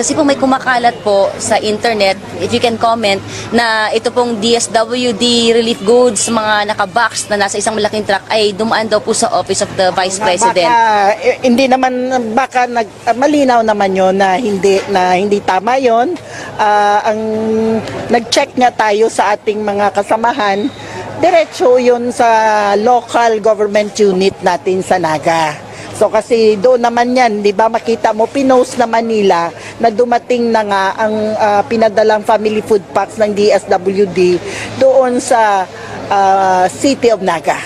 Kasi po may kumakalat po sa internet, if you can comment, na ito pong DSWD relief goods, mga nakabox na nasa isang malaking truck ay dumaan daw po sa office of the Vice President. Baka, eh, hindi naman baka nag ah, malinaw naman 'yon na hindi na hindi tama 'yon. Ah, ang nag-check nga tayo sa ating mga kasamahan, diretso 'yon sa local government unit natin sa Naga. So kasi doon naman yan, di ba makita mo, pinost naman nila na dumating na nga ang ah, pinadalang family food packs ng DSWD doon sa ah, City of Naga.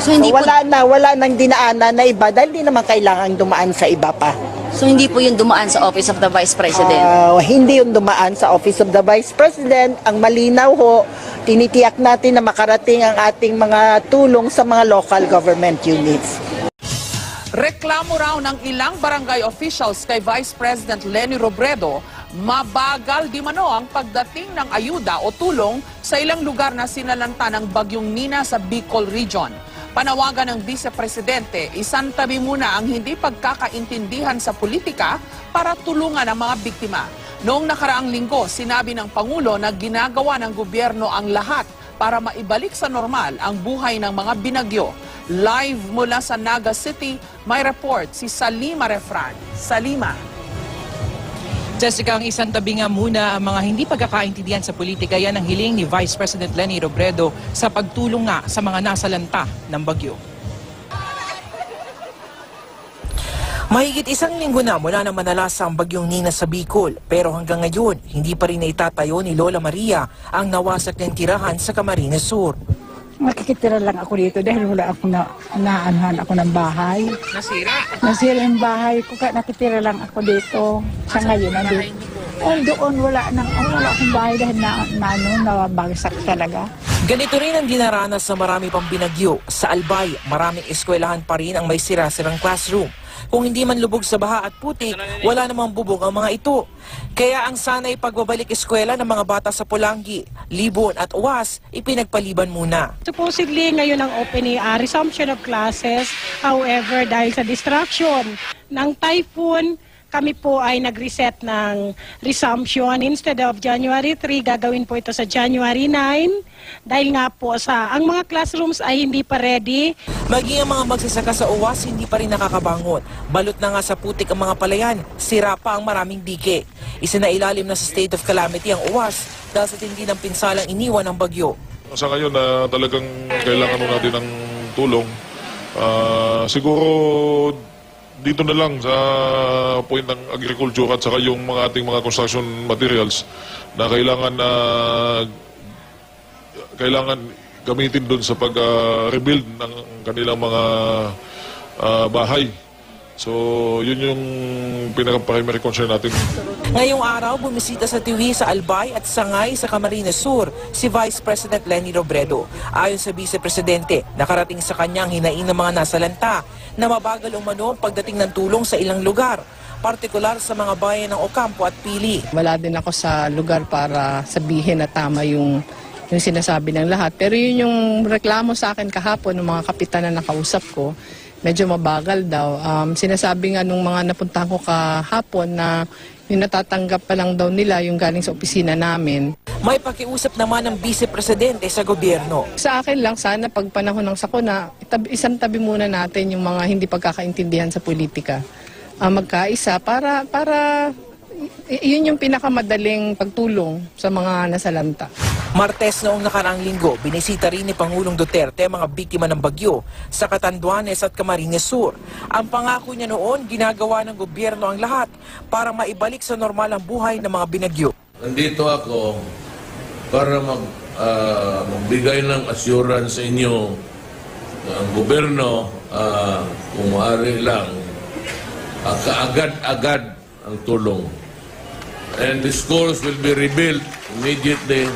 So hindi So, wala na, wala nang dinaanan na iba dahil di naman kailangan dumaan sa iba pa. po, so hindi po yung dumaan sa office of the Vice President. Ah, hindi yung dumaan sa Office of the Vice President. Ang malinaw ho, tinitiyak natin na makarating ang ating mga tulong sa mga local government units. Reklamo raw ng ilang barangay officials kay Vice President Lenny Robredo, mabagal di mano ang pagdating ng ayuda o tulong sa ilang lugar na sinalanta ng bagyong Nina sa Bicol Region. Panawagan ng Vice Presidente, isantabi muna ang hindi pagkakaintindihan sa politika para tulungan ang mga biktima. Noong nakaraang linggo, sinabi ng Pangulo na ginagawa ng gobyerno ang lahat para maibalik sa normal ang buhay ng mga binagyo. Live mula sa Naga City, may report si Salima Refran. Salima. Jessica, ang isang tabi nga muna ang mga hindi pagkakaintindihan sa politika. Yan ang hiling ni Vice President Lenny Robredo sa pagtulong nga sa mga nasalanta ng bagyo. Mahigit isang linggo na mula na manalasa ang bagyong Nina sa Bicol. Pero hanggang ngayon, hindi pa rin naitatayo ni Lola Maria ang nawasak ng tirahan sa Camarines Sur. Makikitira lang ako dito dahil wala ako na naanuhan ako ng bahay. Nasira? Nasira yung bahay ko kaya nakitira lang ako dito. Sa ngayon nandito. Oh, doon wala nang oh, wala akong bahay dahil na, na ano, nabagsak talaga. Ganito rin ang dinaranas sa marami pang binagyo. Sa Albay, maraming eskwelahan pa rin ang may sira-sirang classroom. Kung hindi man lubog sa baha at putik, wala namang bubog ang mga ito. Kaya ang sanay pagbabalik eskwela ng mga bata sa Pulangi, Libon at Uwas, ipinagpaliban muna. Supposedly, ngayon ang opening, uh, resumption of classes. However, dahil sa distraction ng typhoon, kami po ay nag-reset ng resumption. Instead of January 3, gagawin po ito sa January 9. Dahil nga po sa, ang mga classrooms ay hindi pa ready. Maging ang mga magsasaka sa Uwas, hindi pa rin nakakabangon. Balot na nga sa putik ang mga palayan, sira pa ang maraming dike. Isinailalim na sa state of calamity ang Uwas dahil sa tindi ng pinsalang iniwan ng bagyo. Sa ngayon na talagang kailangan natin ng tulong, ah, siguro dito na lang sa point ng agriculture at saka yung mga ating mga construction materials na kailangan na kailangan gamitin doon sa pag-rebuild ng kanilang mga ah, bahay. So, yun yung pinaka-primary concern natin. Ngayong araw, bumisita sa Tiwi sa Albay at Sangay sa Camarines Sur si Vice President Lenny Robredo. Ayon sa Vice Presidente, nakarating sa kanyang hinaing ng mga nasalanta na mabagal umano ang pagdating ng tulong sa ilang lugar, partikular sa mga bayan ng Ocampo at Pili. wala din ako sa lugar para sabihin na tama yung yung sinasabi ng lahat. Pero yun yung reklamo sa akin kahapon ng mga kapitan na nakausap ko, medyo mabagal daw. Um, sinasabi nga nung mga napuntahan ko kahapon na yung natatanggap pa lang daw nila yung galing sa opisina namin. May pakiusap naman ng Vice Presidente sa gobyerno. Sa akin lang, sana pag panahon ng sakuna, itab- isang tabi muna natin yung mga hindi pagkakaintindihan sa politika. Ah, magkaisa para, para yun yung pinakamadaling pagtulong sa mga nasalanta. Martes noong nakaraang linggo, binisita rin ni Pangulong Duterte ang mga biktima ng bagyo sa Catanduanes at Camarines Sur. Ang pangako niya noon, ginagawa ng gobyerno ang lahat para maibalik sa normal ang buhay ng mga binagyo. Nandito ako para mag, ah, magbigay ng assurance sa inyo na ang gobyerno, ah, kung maaari lang, ah, kaagad-agad ang tulong. And the schools will be rebuilt immediately.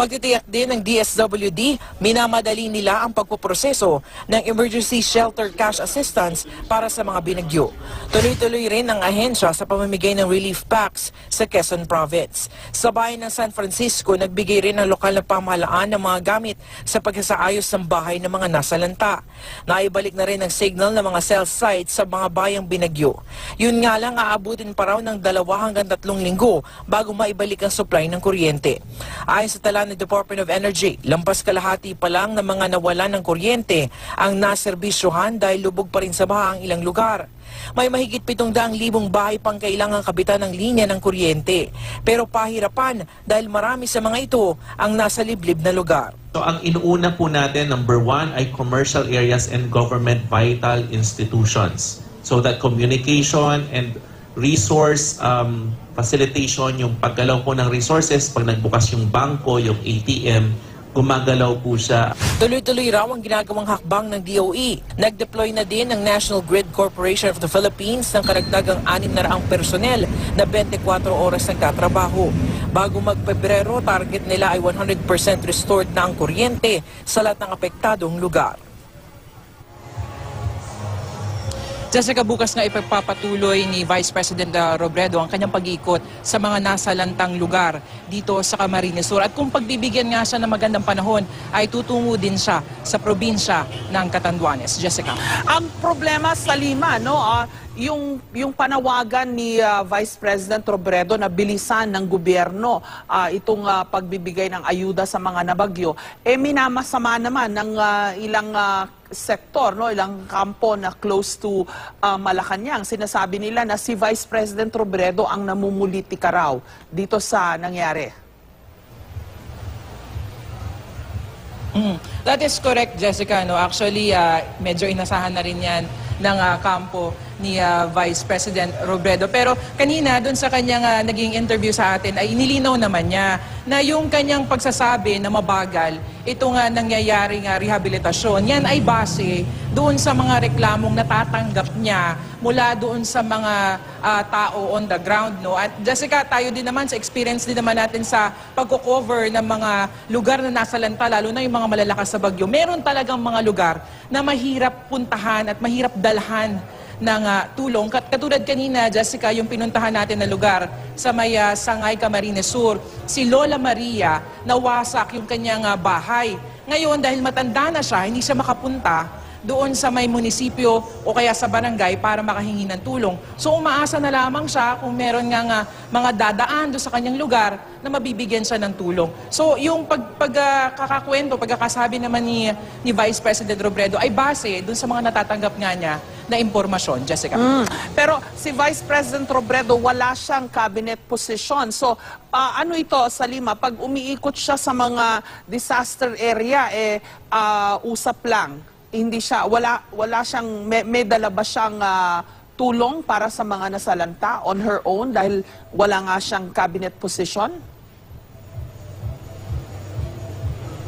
Pagtitiyak din ng DSWD, minamadali nila ang pagpuproseso ng emergency shelter cash assistance para sa mga binagyo. Tuloy-tuloy rin ang ahensya sa pamamigay ng relief packs sa Quezon Province. Sa bayan ng San Francisco, nagbigay rin ang lokal na pamahalaan ng mga gamit sa pagsasaayos ng bahay ng mga nasalanta. Naibalik na rin ang signal ng mga cell sites sa mga bayang binagyo. Yun nga lang, aabutin pa raw ng dalawa hanggang tatlong linggo bago maibalik ang supply ng kuryente. Ayon sa tala ng Department of Energy, lampas kalahati pa lang ng mga nawalan ng kuryente ang naserbisyohan dahil lubog pa rin sa baha ang ilang lugar. May mahigit 700,000 bahay pang kailangang kabitan ng linya ng kuryente. Pero pahirapan dahil marami sa mga ito ang nasa liblib na lugar. So ang inuuna po natin, number one, ay commercial areas and government vital institutions. So that communication and resource um, facilitation, yung paggalaw po ng resources, pag nagbukas yung bangko, yung ATM, gumagalaw po siya. Tuloy-tuloy raw ang ginagawang hakbang ng DOE. Nag-deploy na din ng National Grid Corporation of the Philippines ng karagdagang 600 personnel na 24 oras nagtatrabaho. Bago mag-Pebrero, target nila ay 100% restored na ang kuryente sa lahat ng apektadong lugar. Jessica, bukas nga ipagpapatuloy ni Vice President uh, Robredo ang kanyang pag-ikot sa mga nasa lantang lugar dito sa Camarines Sur. At kung pagbibigyan nga siya ng magandang panahon, ay tutungo din siya sa probinsya ng Catanduanes. Jessica. Ang problema sa Lima, no, ah, yung yung panawagan ni ah, Vice President Robredo na bilisan ng gobyerno ah, itong ah, pagbibigay ng ayuda sa mga nabagyo, eh minamasama naman ng ah, ilang ah, sektor, no, ilang kampo na close to ah, Malacanang. Sinasabi nila na si Vice President Robredo ang namumulitika raw dito sa nangyari. Mm, that is correct, Jessica. No? Actually, ah, medyo inasahan na rin yan ng ah, kampo ni ah, Vice President Robredo. Pero kanina, doon sa kanyang ah, naging interview sa atin, ay inilinaw naman niya na yung kanyang pagsasabi na mabagal, ito nga nangyayaring ah, rehabilitasyon, yan ay base doon sa mga reklamong natatanggap niya mula doon sa mga ah, tao on the ground. No? At Jessica, tayo din naman sa experience din naman natin sa pagko-cover ng mga lugar na nasa lanta, lalo na yung mga malalakas sa bagyo. Meron talagang mga lugar na mahirap puntahan at mahirap dalhan ng ah, tulong. Kat- Katulad kanina, Jessica, yung pinuntahan natin na lugar sa may ah, Sangay, Camarines Sur, si Lola Maria, nawasak yung kanyang ah, bahay. Ngayon, dahil matanda na siya, hindi siya makapunta doon sa may munisipyo o kaya sa barangay para makahingi ng tulong. So umaasa na lamang siya kung meron nga, nga mga dadaan doon sa kanyang lugar na mabibigyan siya ng tulong. So yung pag, pag ah, kakakwento, pagkakasabi naman ni, ni Vice President Robredo ay base doon sa mga natatanggap nga niya na impormasyon. Jessica. Mm. Pero si Vice President Robredo, wala siyang cabinet position. So, ah, ano ito sa Lima? Pag umiikot siya sa mga disaster area, eh, ah, usap lang. Hindi siya, wala, wala siyang, may, may dala ba siyang ah, tulong para sa mga nasalanta on her own dahil wala nga siyang cabinet position?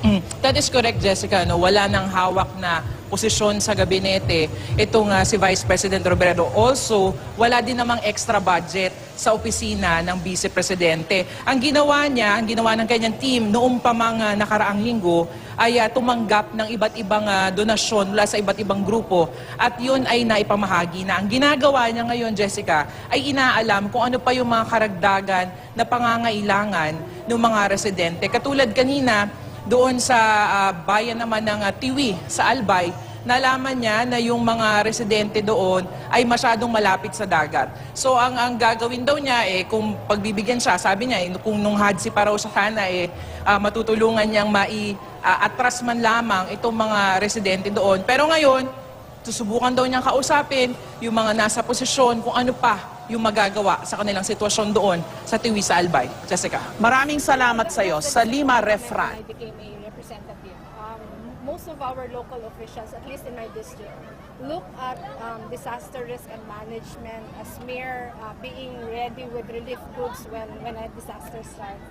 Mm, that is correct, Jessica. No? Wala nang hawak na posisyon sa gabinete itong ah, si Vice President Robredo. Also, wala din namang extra budget sa opisina ng Vice Presidente. Ang ginawa niya, ang ginawa ng kanyang team noong pa mga nakaraang linggo ay ah, tumanggap ng iba't ibang ah, donasyon mula sa iba't ibang grupo at yun ay naipamahagi na. Ang ginagawa niya ngayon, Jessica, ay inaalam kung ano pa yung mga karagdagan na pangangailangan ng mga residente. Katulad kanina, doon sa ah, bayan naman ng ah, Tiwi sa Albay, nalaman niya na yung mga residente doon ay masyadong malapit sa dagat. So ang ang gagawin daw niya eh kung pagbibigyan siya, sabi niya eh, kung nung hadsi pa raw sa sana eh ah, matutulungan niyang mai ah, atras man lamang itong mga residente doon. Pero ngayon, susubukan daw niyang kausapin yung mga nasa posisyon kung ano pa yung magagawa sa kanilang sitwasyon doon sa Tiwi sa Albay. Jessica. Maraming salamat sa iyo. Sa Lima Refran. I became a representative. Um, most of our local officials, at least in my district, look at um, disaster risk and management as mere uh, being ready with relief goods when, when a disaster strikes.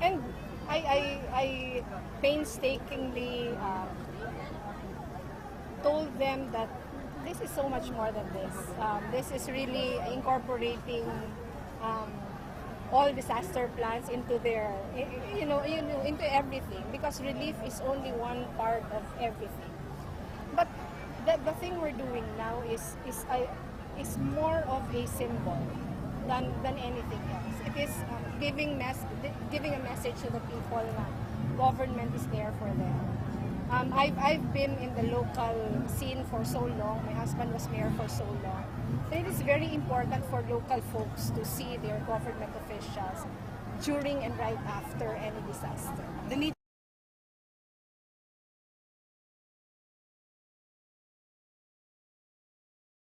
And I, I, I painstakingly um, told them that this is so much more than this. Um, this is really incorporating um, all disaster plans into their, you know, you know, into everything because relief is only one part of everything. But the, the thing we're doing now is is a, is more of a symbol than than anything else. It is um, giving mes- giving a message to the people na government is there for them. Um, I've, I've been in the local scene for so long. My husband was mayor for so long. So it is very important for local folks to see their government officials during and right after any disaster. The